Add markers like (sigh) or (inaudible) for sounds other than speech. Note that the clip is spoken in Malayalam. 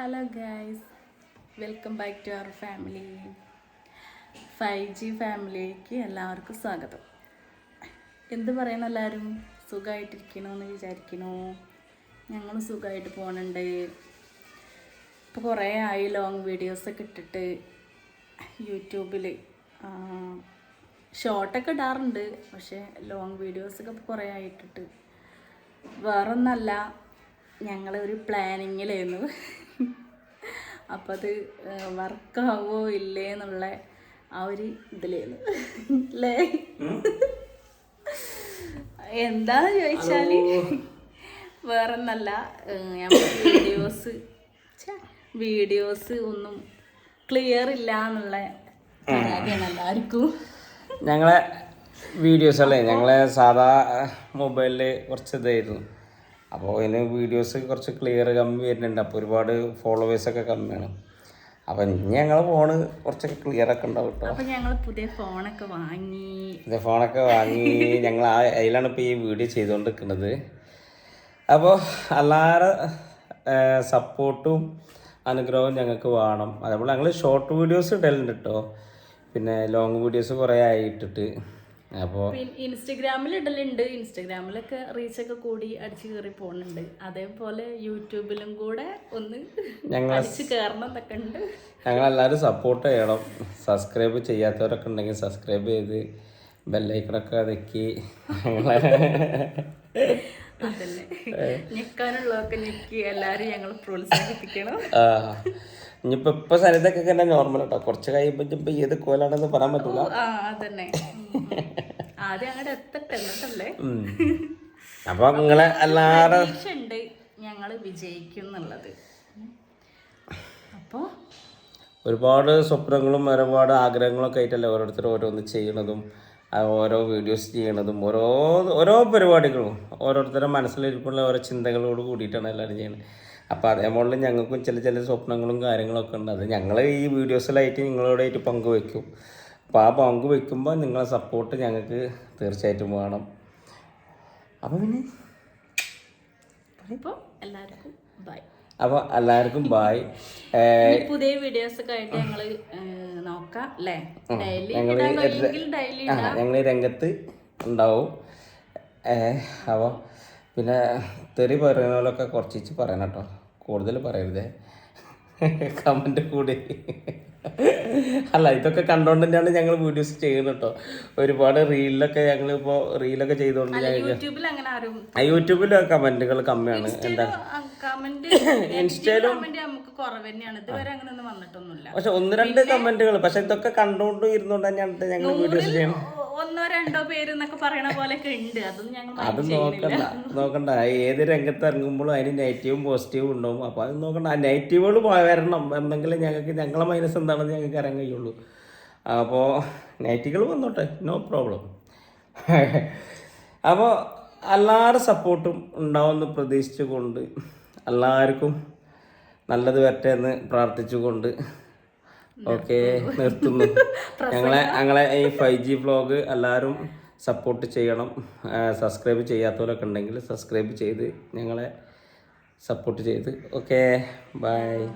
Hello guys welcome back to our family five G ഫാമിലിക്ക് എല്ലാവർക്കും സ്വാഗതം. എന്ത് പറയണം എല്ലാവരും? സുഖമായിട്ടിരിക്കണമെന്ന് വിചാരിക്കണു. ഞങ്ങൾ സുഖമായിട്ട് പോകണുണ്ട് ഇപ്പോൾ കുറേ ആയി ലോങ് വീഡിയോസൊക്കെ ഇട്ടിട്ട് യൂട്യൂബിൽ ഷോർട്ടൊക്കെ ഇടാറുണ്ട്. പക്ഷേ ലോങ് വീഡിയോസൊക്കെ ഇപ്പോൾ കുറേ ആയിട്ടിട്ട്. വേറൊന്നല്ല ഞങ്ങളൊരു പ്ലാനിങ്ങിലായിരുന്നു അപ്പം അത് വർക്കാവോ ഇല്ലേ എന്നുള്ള ആ ഒരു ഇതിലേന്ന്. അല്ലേ എന്താന്ന് ചോദിച്ചാൽ വേറൊന്നല്ല. ഞാൻ വീഡിയോസ് വീഡിയോസ് ഒന്നും ക്ലിയർ ഇല്ല എന്നുള്ള എല്ലാവർക്കും. ഞങ്ങളെ വീഡിയോസ് അല്ലേ ഞങ്ങളെ സാധാ മൊബൈലിൽ കുറച്ച് ഇതായിരുന്നു. അപ്പോൾ അതിന് വീഡിയോസ് കുറച്ച് ക്ലിയർ കമ്മി വരുന്നുണ്ട്. അപ്പോൾ ഒരുപാട് ഫോളോവേഴ്സൊക്കെ കമ്മിയാണ്. അപ്പൊ ഇനി ഞങ്ങൾ ഫോണ് കുറച്ചൊക്കെ ക്ലിയർ ഒക്കെ ഉണ്ടാവും കേട്ടോ. അപ്പം ഞങ്ങൾ പുതിയ ഫോണൊക്കെ വാങ്ങി. പുതിയ ഫോണൊക്കെ വാങ്ങി. ഞങ്ങൾ ആ അതിലാണ് ഇപ്പോൾ ഈ വീഡിയോ ചെയ്തുകൊണ്ടിരിക്കുന്നത്. അപ്പോൾ എല്ലാവരുടെ സപ്പോർട്ടും അനുഗ്രഹവും ഞങ്ങൾക്ക് വേണം. അതേപോലെ ഞങ്ങൾ ഷോർട്ട് വീഡിയോസ് ഇടലുണ്ട് കേട്ടോ. പിന്നെ ലോങ് വീഡിയോസ് കുറേ ആയി ഇട്ടിട്ട് അപ്പോൾ ഇൻസ്റ്റഗ്രാമിൽ ഇടലുണ്ട് ഇൻസ്റ്റഗ്രാമിലൊക്കെ റീച്ചൊക്കെ കൂടി അടിച്ചു കയറി പോകുന്നുണ്ട് അതേപോലെ യൂട്യൂബിലും കൂടെ ഒന്ന് ഞങ്ങൾ അടിച്ചു കയറണം എന്നൊക്കെ ഉണ്ട്. ഞങ്ങളെല്ലാവരും സപ്പോർട്ട് ചെയ്യണം. സബ്സ്ക്രൈബ് ചെയ്യാത്തവരൊക്കെ ഉണ്ടെങ്കിൽ സബ്സ്ക്രൈബ് ചെയ്ത് ബെല്ലൈക്കണൊക്കെ അതൊക്കെ. അതന്നെ. ഞെക്കാനുള്ളതൊക്കെ ഞെക്കി എല്ലാരും ഞങ്ങൾ പ്രോത്സാഹിപ്പിക്കണം. ഇനിയിപ്പോൾ ഇപ്പൊ സരിതൊക്കെ തന്നെ നോർമൽ കേട്ടോ കുറച്ച് കഴിയുമ്പോ ഇപ്പൊ ഏത് കോലാണെന്ന് പറയാൻ പറ്റില്ല അപ്പൊ നിങ്ങളെ എല്ലാരും ഞങ്ങൾ വിജയിക്കുന്നുള്ളത്. അപ്പോ ഒരുപാട് സ്വപ്നങ്ങളും ഒരുപാട് ആഗ്രഹങ്ങളൊക്കെ ആയിട്ടല്ലേ ഓരോരുത്തർ ഓരോന്ന് ചെയ്യണതും ഓരോ വീഡിയോസ് ചെയ്യണതും ഓരോ ഓരോ പരിപാടികളും. ഓരോരുത്തരുടെ മനസ്സിലിരിപ്പുള്ള ഓരോ ചിന്തകളോട് കൂടിയിട്ടാണ് എല്ലാവരും ചെയ്യുന്നത് അപ്പോൾ അതേപോലെ ഞങ്ങൾക്കും ചില ചില സ്വപ്നങ്ങളും കാര്യങ്ങളൊക്കെ ഉണ്ട്. അത് ഞങ്ങൾ ഈ വീഡിയോസിലായിട്ട് നിങ്ങളോടായിട്ട് പങ്കുവെക്കും. അപ്പോൾ ആ പങ്കുവെക്കുമ്പോൾ നിങ്ങളെ സപ്പോർട്ട് ഞങ്ങൾക്ക് തീർച്ചയായിട്ടും വേണം. അപ്പോൾ പിന്നെ അപ്പോ എല്ലാവർക്കും ബൈ അപ്പോൾ എല്ലാവർക്കും ബായ് പുതിയ വീഡിയോസ് ആയിട്ട് നോക്കാം അല്ലേ ഞങ്ങൾ ഈ രംഗത്ത് ഉണ്ടാവും. അപ്പോൾ പിന്നെ തെറി പറയുന്നവരൊക്കെ കുറച്ചിച്ച് പറയണം കേട്ടോ. കൂടുതൽ പറയരുതേ. കമന്റ് കൂടി. അല്ല ഇതൊക്കെ കണ്ടോണ്ട് തന്നെയാണ് ഞങ്ങൾ വീഡിയോസ് ചെയ്യുന്നത് കേട്ടോ. ഒരുപാട് റീലിലൊക്കെ ഞങ്ങൾ ഇപ്പോൾ റീലൊക്കെ ചെയ്തുകൊണ്ട് ഞങ്ങൾ യൂട്യൂബിൽ കമന്റുകൾ കമ്മിയാണ്. എന്താ? (coughs) ഇൻസ്റ്റയിലും പക്ഷെ ഒന്ന് രണ്ട് കമന്റുകൾ പക്ഷെ ഇതൊക്കെ കണ്ടുകൊണ്ട് ഇരുന്നോണ്ട് തന്നെയാണ് ഞങ്ങൾ വീഡിയോസ് ഒന്നോ രണ്ടോ പേര് എന്നൊക്കെ പറയണ പോലെയൊക്കെ ഉണ്ട്. അതൊന്നും ഞങ്ങൾ അത് നോക്കണ്ട. നോക്കണ്ട. ഏത് രംഗത്ത് ഇറങ്ങുമ്പോഴും അതിന് നെഗറ്റീവും പോസിറ്റീവും ഉണ്ടാവും. അപ്പോൾ അത് നോക്കണ്ട. ആ നെഗറ്റീവുകൾ വരണം. എന്നെങ്കിലും ഞങ്ങൾക്ക് ഞങ്ങളെ മൈനസ് എന്താണെന്ന് ഞങ്ങൾക്ക് അറിയാൻ കഴിയുള്ളൂ. അപ്പോൾ നെഗറ്റീവുകൾ വന്നോട്ടെ. നോ പ്രോബ്ലം അപ്പോൾ എല്ലാവരുടെ സപ്പോർട്ടും ഉണ്ടാവുമെന്ന് പ്രതീക്ഷിച്ചുകൊണ്ട് എല്ലാവർക്കും നല്ലത് വരട്ടെ എന്ന് പ്രാർത്ഥിച്ചുകൊണ്ട് ഓക്കെ നിർത്തുന്നു. ഞങ്ങളെ ഞങ്ങളെ ഈ ഫൈവ് ജി വ്ളോഗ് എല്ലാവരും സപ്പോർട്ട് ചെയ്യണം. സബ്സ്ക്രൈബ് ചെയ്യാത്തവരൊക്കെ ഉണ്ടെങ്കിൽ സബ്സ്ക്രൈബ് ചെയ്ത് ഞങ്ങളെ സപ്പോർട്ട് ചെയ്ത്. Okay bye.